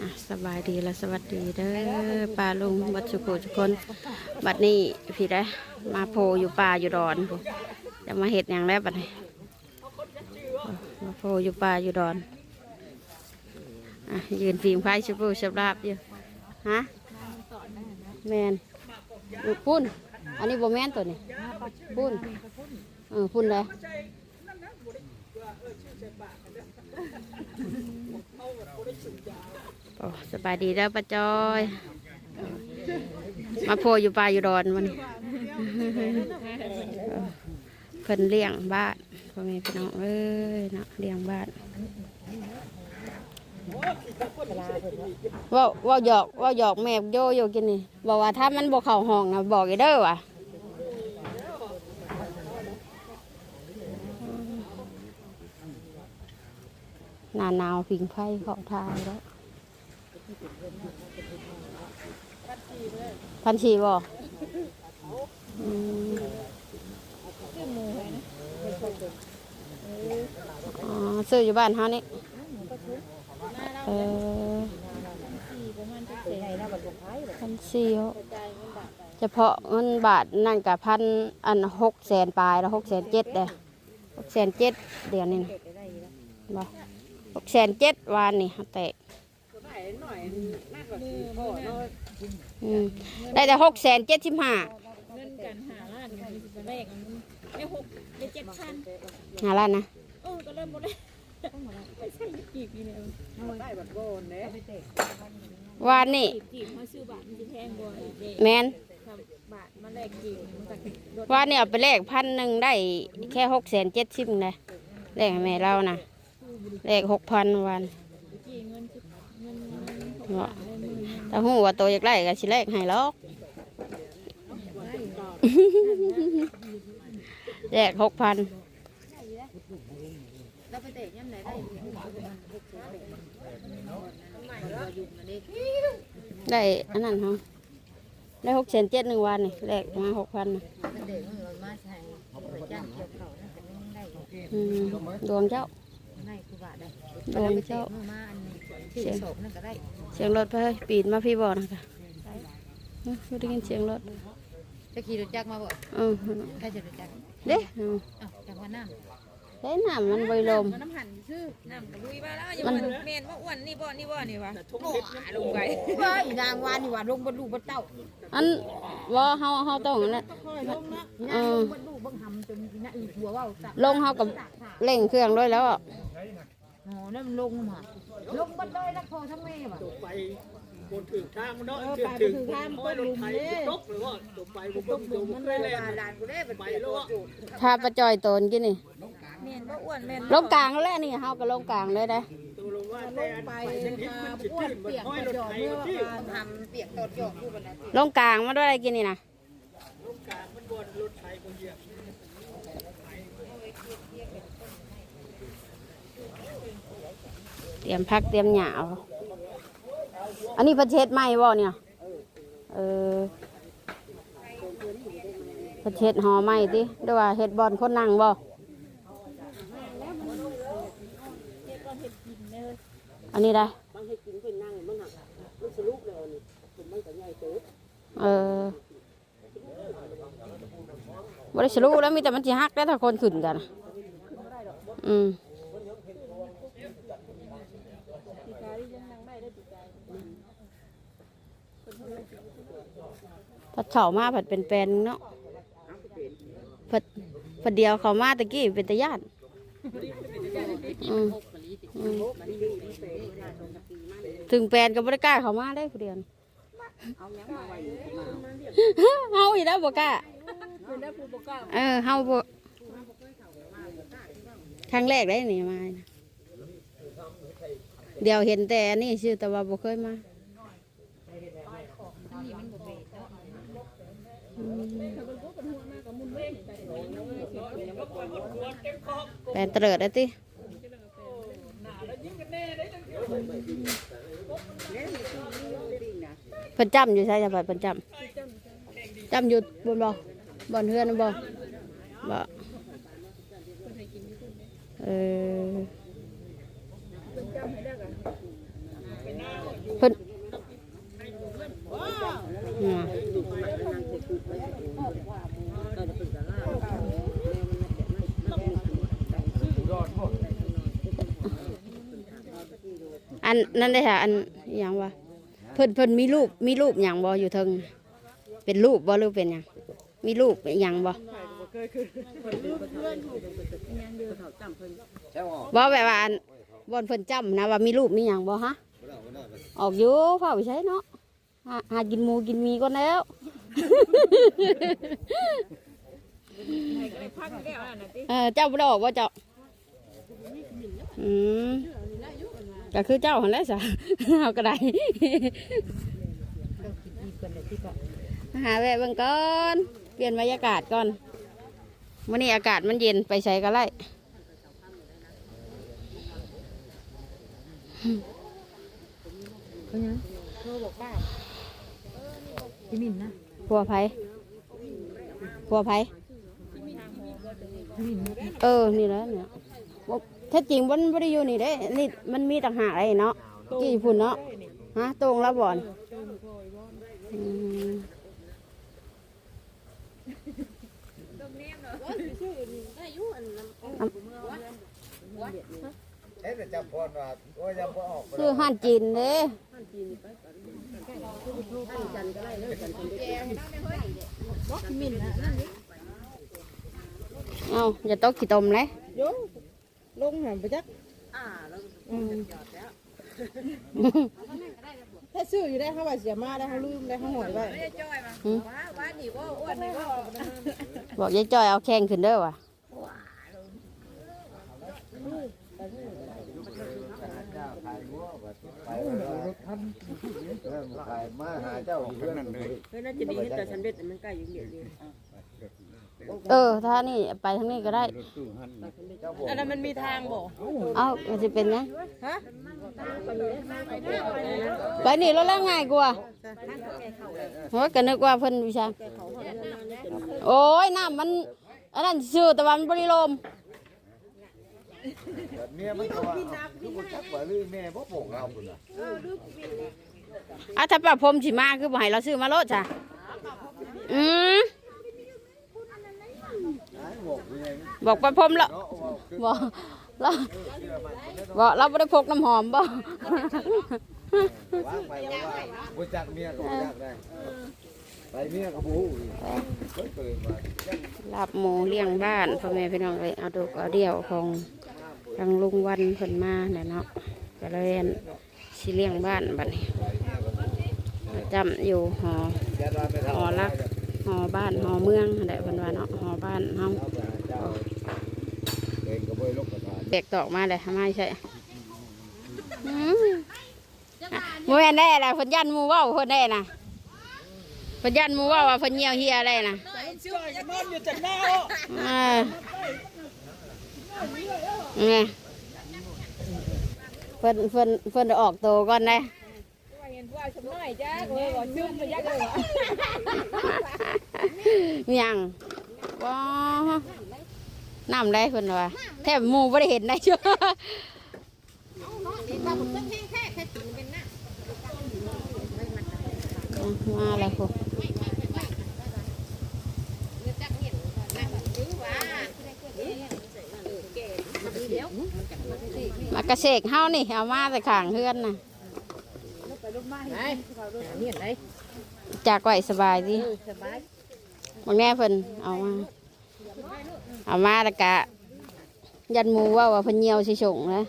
อะสบายดีและสวัสดีเด้อป้าลุงบัดสุโขทุกคน บัดนี้พี่ได้มาโพอยู่ป่าอยู่ดอนพู้จะมาเห็ดอย่างแรกบัดนี้มาโพอยู่ป่าอยู่ดอนอะยืนฟิล์มไพ่ชิบูชับราบอยู่ฮะแมนปุ้น อันนี้โบแมนตัวนี้ปุ้นเออปุ้นเลย โอ้สบายดีแล้วป้าจอย มาโพอยู่ป่าอยู่ดอนมันเพิ่นเลี้ยงบ้านพ่อแม่พี่น้องเอ้ยเนาะเลี้ยงบ้านว่าว่าหยอกว่าหยอกแม่โยโยกินนี่บอกว่าถ้ามันบอกเข้าห้องนะบอกอ้เด้อว่ะ หน้าหนาวผิงไฟเขาทายแล้วพันชีบ่อืมอ๋อซื้ออยู่บ้านเฮานี่เออพันสี่เฉพาะเงินบาทนั่นกับพันอันหกแสนปลายแล้วหกแสนเจ็ดเด้หกแสนเจ็ดเดือนนี้บ่ หกแสนเจ็ดวานนี่แตกอืมได้แต่หกแสนเจ็ดสิบห้าเงินกันหาล้านแรกไม่หกไม่เจ็ดพันหาล้านนะโอ้ก็เริ่มหมดเลยไม่ใช่กี่ปีเนี่ยวานนี่กี่กี่เขาซื้อบาทมันจะแพงกว่าเด็กแมนบาทมาแรกกี่มันก็ลดว่าเนี่ยเอาไปแลกพันหนึ่งได้แค่หกแสนเจ็ดสิบเลยแลกให้แม่เรานะ แลกหกพันวันกี่เงินสิบเงินเนาะถ้าหูว่าตัวอยากได้ก็สิแลกให้หรอกแลกหกพันแล้วไปเตะยังไหนได้ได้อันนั้นเหรอได้หกแสนเจ็ดหนึ่งวันนี่แลกมาหกพันนะเด็กมันมาใช้ไปจ้างเกี่ยวเขานั่นก็ยัง ได้อืมดวงเจ้าได้คือบาทได้ดวงเจ้ามาอันนี้ที่ศพนั่นก็ได้เสียงรถไปเฮ้ยปีนมาพี่บอกนะคะเอ้ยไม่ได้ยินเสียงรถจะขี่รถจักรมาบ่เออใครจะรถจักรเด้เอออ้าวจังหวะน้ำเด้น้ำมันบริลมน้ำหันชื่อน้ำกระลุยมาแล้วอย่ามันเมนว่าอ้วนนี่บ่นี่บ่นี่วะโอ้ลงไปว่าอีนางวานนี่ว่าลงบนลูกบนเต้าอันว่าเฮาเฮาต้องนั่นค่อยลงนะเออบนลูกบังหำจนน่ะอีหัวว่าสักลงเฮากับเร่งเครื่องด้วยแล้วอะ อ๋อนั่นมันลงมาลงบนเลยแล้วพอทั้งแม่ว่ะไปบนถึงทางมันเนาะเออถึงไปถึงถึงทางห้อยรถไถต้มหลุมเลยตกหรือว่าตกไปบนต้ต้มมหลุลมมมันไปเลยแล้ว่าหลานกูได้เป็นไปเปียแล้วตัวอะจุดถ้าประจอยโตนกินนี่เมนว่าอ้วนเมนลงกลางแล้วนี่เฮาก็ลงกลางเลยได้ตัวลงว่าลแต่งไปไปยังหินมามันจิตอ้วนขึ้นมันเปียกห้อยกรระถจอกไถเมื่อที่ว่าทำเปียกตอดจอกอยู่บนนั้นลงกลางมาด้วยอะไรกินนี่นะลูกกลางมันบนรถไถคนเหยียบ เต รียมพักเตรียมหยาอันนี้ประเทศใหม่บ่เนี่ยเออประเทศหอใหม่ติด้วยว่าเฮ็ดบอลคนนั่งบ่อันนี้ได้เออบริสรุแล้วมีแต่มันสิฮักได้ถ้าคนขึ้นกันอืม ผัดเข่ามาผัดเป็นแปลนเนาะผัดผัดเดียวเขามาตะกี้เป็นตะย่านอืมอืมถึงแปลนก็บริกล้าเขามาได้ผู้เดียวนี่เฮาอีกแล้วบ่กล้าเออเฮาบ่ครั้งแรกได้นี่มานะเดี๋ยวเห็นแต่อันนี้ชื่อแต่ว่าบ่เคยมา แปลนเตลิดได้ติเพิ่นจำอยู่ใช่ไหมเพิ่นจำจำอยู่บนบ่บนเฮือนบ่บ่เออเพิ่น อันนั่นได้ค่ะอันอย่างวะเพิ่นเพิ่นมีรูปมีรูปอย่างบ่อยู่เทิงเป็นรูปบ่หรือเป็นหยังมีรูปอย่างบ่บ่แบบว่าอันบอนเพิ่นจำนะว่ามีรูปมีหยังบ่ฮะออกอยู่เฝ้าไปใช้เนาะหากินหมูกินมีก็แล้วเออเจ้าบ่ได้ออกว่าเจ้าอืม ก็คือเจ้าหันแหล้วสะเอาก็ได้หาแวะเบิ่งก่อนเปลี่ยนบรรยากาศก่อนวันนี้อากาศมันเย็นไปใช้ก็ไล่พี่มินนะพัวไผพัวไผเออ นี่แหละเนี่ย บ่แท้จริงมันไม่ได้อยู่นี่เด้ นี่มันมีต่างหากไอ้เนาะกี่พุ่นเนาะฮะตรงแล้วบ่อนอืมเอ๊ะแต่จำพรว่าโอ้ยจำพรออกคือห้านจีนเด้เอาอย่าตกขี้ตมเลยโย ลงหันไปจักถ้าซื้ออยู่ได้เขาว่าเสียมาได้เขาลืมได้เขาหอยไว้ไม่ได้จ้อยมาว้าว้านี่บ่อ้วนนี่บ่บอกยายจอยเอาแข้งขึ้นเด้อว่ะไปรถทันเริ่มขายมาหาเจ้าเพื่อนเลยเฮ้ยน่าจะดีขึ้นแต่ฉันเบ็ดมันใกล้อยู่เดียว เดียวเออ ถ้านี่ไปทางนี้ก็ได้เจ้าบอกอันนั้นมันมีทางบ่เอามันจะเป็นไงฮะไปนี่แล้วแล้วง่ายกว่าโอ้ยก็นึกว่าเพิ่นวิชาโอ้ยน้ำมันอันนั้นชื่อแต่ว่ามันบริโลมเมียมันก็ว่าลูกจักว่าลือแม่บ่โป่งเราพุ่นน่ะอะถ้าปรับผมสิมาคือบ่ให้เราซื้อมาโลดจ้ะอืมอ้าย บอกยังไงบอกปรับผมแล้วเนาะว่าคือบอกเราบอกเราไม่ได้พกน้ำหอมบ่วางไปว่าบ่จักเมียก็บ่จักได้ไปเมียก็บ่ฮู้เคยเกิดมาลาบหมูเลี้ยงบ้านพ่อแม่พี่น้องเลยเอาดูกเอาเดี่ยวของทางลุงวันเพิ่นมาเนี่ยเนาะก็เลยอั่นสิเลี้ยงบ้านบัดนี้จำอยู่หอจะได้ไม่หเท่าอรักห อบ้านหอเมืองนั่นแหละเพิ่นว่าเนาะหอบ้านเฮาเจ้าเองก็บ่ลกกระทานแบกตอกมาเลยทำไมใช่อืมมือแม่นแน่ละเพิ่นยันหมูเว่าเพิ่นแน่นะเพิ่นยันหมูเว่าว่าเพิ่นเหี่ยวเหียอะไรนะช่วยกันนอนอยู่จากหน้าอ่าไงเพิ่นเพิ่นเพิ่นออกโตวก่อนได้ว่าเห็นว่าสำน้ อยจ้าเออบ่ซึมไปยักเลยว่ะมีหยังว้าน้ำได้เพิ่นว่าแทบหมูบ่ได้เห็นได้ชัวมาแล้วพวกมากระเสกเฮานี่เอามาแต่ขางเฮือนน่ะ จากไว้สบายดิสบายบางแน่เพิ่นเอามา เอามาแล้วกะ ยันหมูว่าว่าเพิ่นเหี่ยวสิชงนะ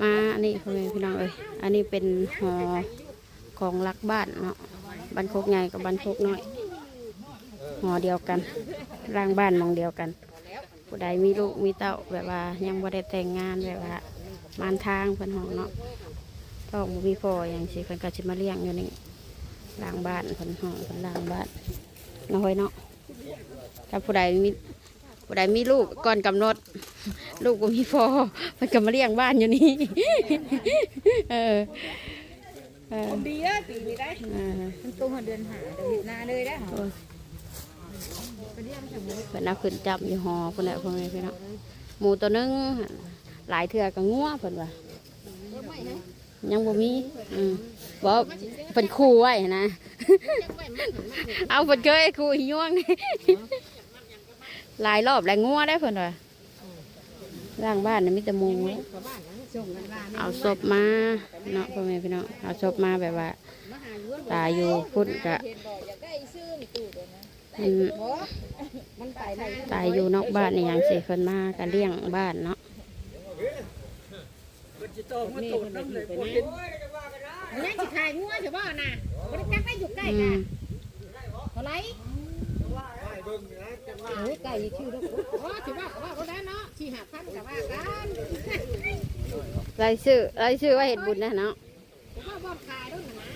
มาอันนี้พ่อแม่พี่น้องเอ้ยอันนี้เป็นหอของรักบ้านเนาะบ้านโคกใหญ่กับบ้านโคกน้อยหอเดียวกันร่างบ้านหมองเดียวกันผู้ใดมีลูกมีเต้าแบบว่ายังบ่ได้แต่งงานแบบว่า มานทางเพิ่นห้องเนาะก็บ่มีพ่ออย่างสิเพิ่นก็สิมาเลี้ยงอยู่นี่ล้างบ้านเพิ่นห้องเพิ่นล้างบ้านน้อยเนาะถ้าผู้ใดมีผู้ใดมีลูกก่อนกำหนด ลูกบ่มีพ่อเพิ่นก็มาเลี้ยงบ้านอยู่นี่ เออเออดีเด้อปีนี้ได้เออมันตัวเดือนหาเดี๋ยวเฮ็ดนาเลยได้เพิ่นเอาขึ้นจับอยู่หอเพิ่นแหละพ่อแม่พี่น้องหมูตัวหนึง หลายเถื่อก็งัวเพิ่นว่ายังบ่มีอืมบ่เป็นครูไว้นะ เอาเพิ่นเคยครูหิยวงหลายรอบหลายงัวได้เพิ่นว่าร่างบ้านนี่มีแต่หมูเอาศพมาเนาะพ่อแม่พี่น้องเอาศพมาแบบว่า ตายอยู่พุ่นกะอืมตายอยู่นอกบ้านนี่ยังสิเพิ่นมากะเลี้ยงบ้านเนาะมัน จะต้องมาตรวจน้ำเลยคนเห็นยังสิขายงัวใช่บ่น่ะบ่ได้จักได้อยู่ใกล้อืกัมนเท่าไหร่โอ้ยไก่ชื่อแล้วโอ้สิว่าก็ว่าบ่ได้เนาะสิหาพันก็ว่ากันรายชื่อรายชื่อว่าเห็ดบุญนะเนาะผมว่าบ่ขายแล้วนะ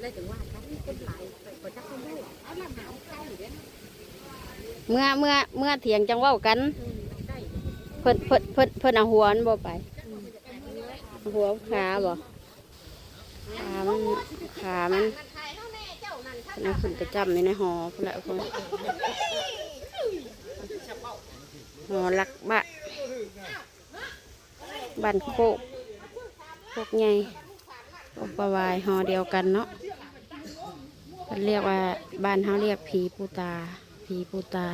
เลยถึงว่ากันคนหลายบ่จักคนรู้เอาล่ะหาเอาไก่อยู่เด้อเมื่อเมื่อเมื่อเถียงจังเว้ากันเพิ่นเพิ่นเพิ่นเพิ่นเอาหัวมันบ่ไปเอา หัวขาบ่ขามันขามันนะขึ้นกระจำในหอพุ่นละพุ่นหอลักบะบ้านโคกโคกใหญ่โคกประวายหอเดียวกันเนาะเพิ่นเรียกว่าบ้านเฮาเรียกผีปูตาผีปูตา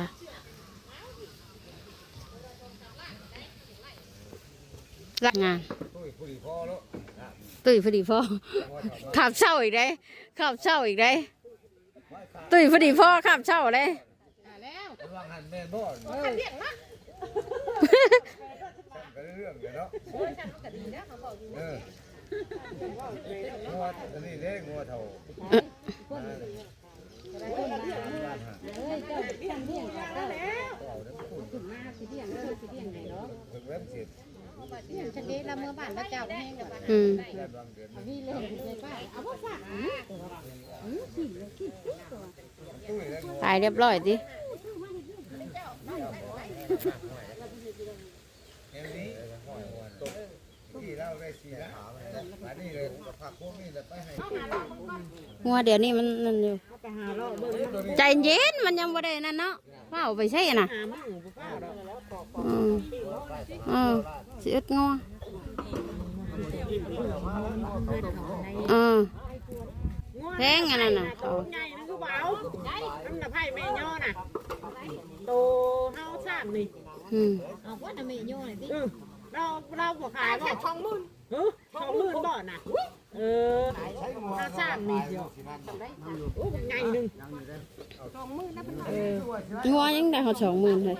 รักงานตุ้ยผู้ดีพ่อแล้วตุ้ยพอดีพ่อขับเช่าอีกได้ขับเช่าอีกได้ตุ้ยพอดีพ่อขับเช่าเลยกำลังหันแม่นบ่อนเออกันเรื่องเลยเนาะเอองัวอันนี้เด้งัวเท่าบ้านหาถึงเริ่มเสร็จ ฉันนี้ละเมื่อบ้านพระเจ้าแห้งกับบ้าน อืม ได้บางเดือน พี่เลยเลยป้าเอาบ่ฝาก ตุ้ยแล้วงัว ตายเรียบร้อยดิ เอ็มนี้ตกที่เราได้สี่ละอันนี้เลยผักพว กนี้จะไปให้งัวเดี๋ยวนี้มันนั่นอยู่ ใจเย็นมันยังบ่ได้นั่นเนาะเฝ้าไปใช่น่ะอืมอืมสิอึดงัวอืมแพงอันนั้นน่ะ เอาใหญ่นึงคือเบาน้ำหนักไผ่แม่ย่อน่ะโตเฮาสร้างนี่อืมเอาว่าน่ะแม่โย่นี่ติเออเราเราหัวขายบ่ทองมื่นเฮ้ยสองหมื่นบ่น่ะเออถ้าสร้างนี่เดียวโอ้ใหญ่หนึงงัวยังได้หอดสองหมื่นเลย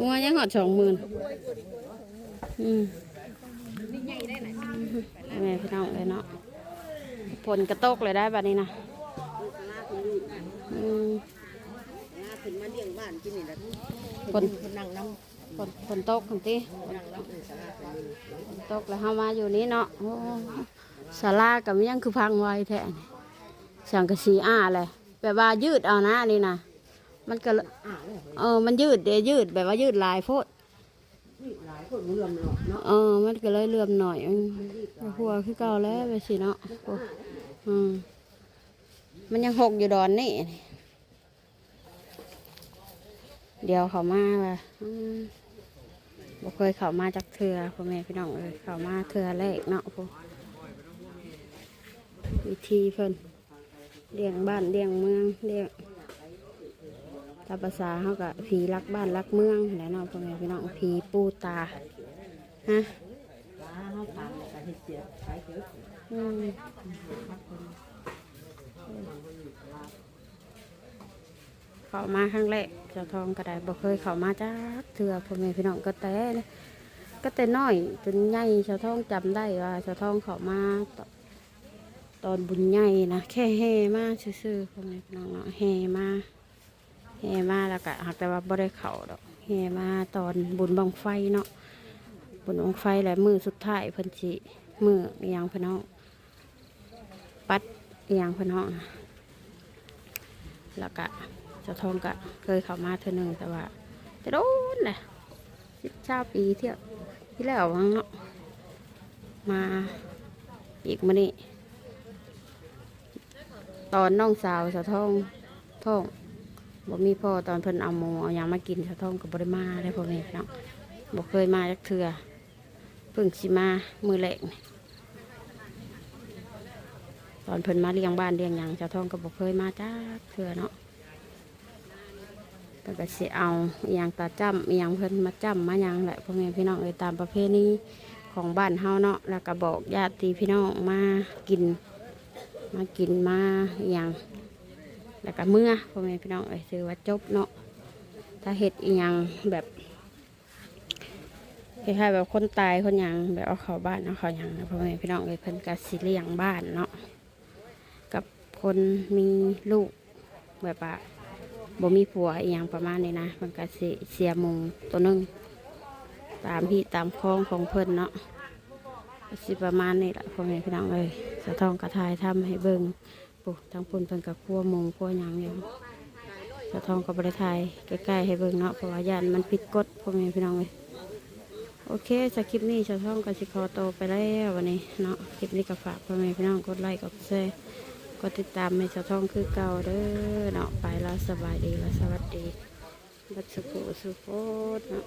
งัวยังหอดสองหมื่นอืมแม่พี่น้องเลยเนาะ ผลกระตกเลยได้บัดนี้นะอืมขึ้นมาเลี้ยงบ้านกินนี่แหละฝนนั่งน้ฝนฝนตกคนที่ฝนตกแล้วเฮามาอยู่นี้เนาะโอ้ศาลากับยังคือพังไว้แท้นี่สังกะสีอ้าเลยแบบว่ายืดเอานะอันนี่นะมันก็เลยเออมันยืดเดี๋ยวยืดแบบว่ายืดหลายโพดเออมันก็เลยเลื่อมหน่อยอืมหัวคือเก่าแล้วไปสิเนาะโอ้อืมมันยังหกอยู่ดอนนี่ เดี๋ยวเขามาว่าอืมบ่เคยเข้ามาจากเถือพ่อแม่พี่น้องเอ้ยเข้ามาเถือแรกเนาะพ่อวิธีเพิ่นเลี้ยงบ้านเลี้ยงเมืองเลี้ยงตามภาษาเขากับผีรักบ้านรักเมืองแหละเนาะพ่อแม่พี่น้องผีปูตาฮะอืม เข้ามาครั้งแรกเจ้าทองก็ได้บ่เคยเข้ามาจ้าเถื่อพ่อแม่พี่น้องก็แต่ก็แต่น้อยจนใหญ่เจ้าทองจำได้ว่าเจ้าทองเข้ามาตอนตอนบุญใหญ่นะแค่แห่มาซื่อๆพ่อแม่พี่น้องเนาะแห่มาแห่มาแล้วก็หากแต่ว่าบ่ได้เข้าดอกแห่มาตอนบุญบังไฟเนาะบุญบังไฟและมือสุดท้ายเพิ่นสิมืออหยังพิ่นเนาะปัดอหยังพิ่นเนาะแล้วก็ จ้าทองก็เคยเข้ามาเธอหนึ่งแต่ว่า จะโดนแหละสิบเช้าปีเที่ยวที่แล้ววังเนาะมาอีกมานี่ตอนน้องสาวเจ้าทองท้องบ่มีพ่อตอนเพิ่นเอาหมูเอายังมากินเจ้าทองกับบริมาได้พ่อแม่พี่น้องบ่เคยมาจักเทื่อเพึ่งสิมามือแหลกตอนเพิ่นมาเลี้ยงบ้านเลี้ยงหยังเจ้าทองก็บอกเคยมาจ้าเถื่อเนาะ แต่ก็สิเอาอย่างตาจ้ำอย่างเพิ่นมาจ้ำมายังแหละพ่อแม่พี่น้องเอ้ยตามประเพณีของบ้านเฮาเนาะแล้วก็บอกญาติพี่น้องมากิน มากินมาอย่างแล้วก็เมื่อพ่อแม่พี่น้องเอ้ยถือว่าจบเนาะถ้าเห็ดอีหยังแบบคล้ายๆแบบคนตายคนยังแบบเอาเข้าบ้านเอาเข้ายังนะพ่อแม่พี่น้องเอ้ยเพิ่นก็สิเลี้ยงบ้านเนาะกับคนมีลูกแบบว่า บ่มีผัวอีหยังประมาณนี้นะเพิ่นก็สิเสียมงตัวหนึงตามที่ตามคลองของเพิ่นเนาะสิประมาณนี้แหละพ่อแม่พี่น้องเลยสะทองกระทายทำให้เบิ่งปุ๊ทั้งปุ่นเพิ่นกับคั่วมงคั่วหยังอยู่สะทองกับบริทายใกล้ๆให้เบิ่งเนาะเพราะว่าย่านมันผิดกฎพ่อแม่พี่น้องเลยโอเคสคลิปนี้สะท้องก็สิขอโตไปแล้ววันนี้เนาะคลิปนี้ก็ฝากพ่อแม่พี่น้องกดไลค์กดแชร์ กดติดตามให้สะท้องคือเก่าเด้อเนาะไปแล้วสบายดีแล้วสวัสดีบัดสุขสุขโคตรเนาะ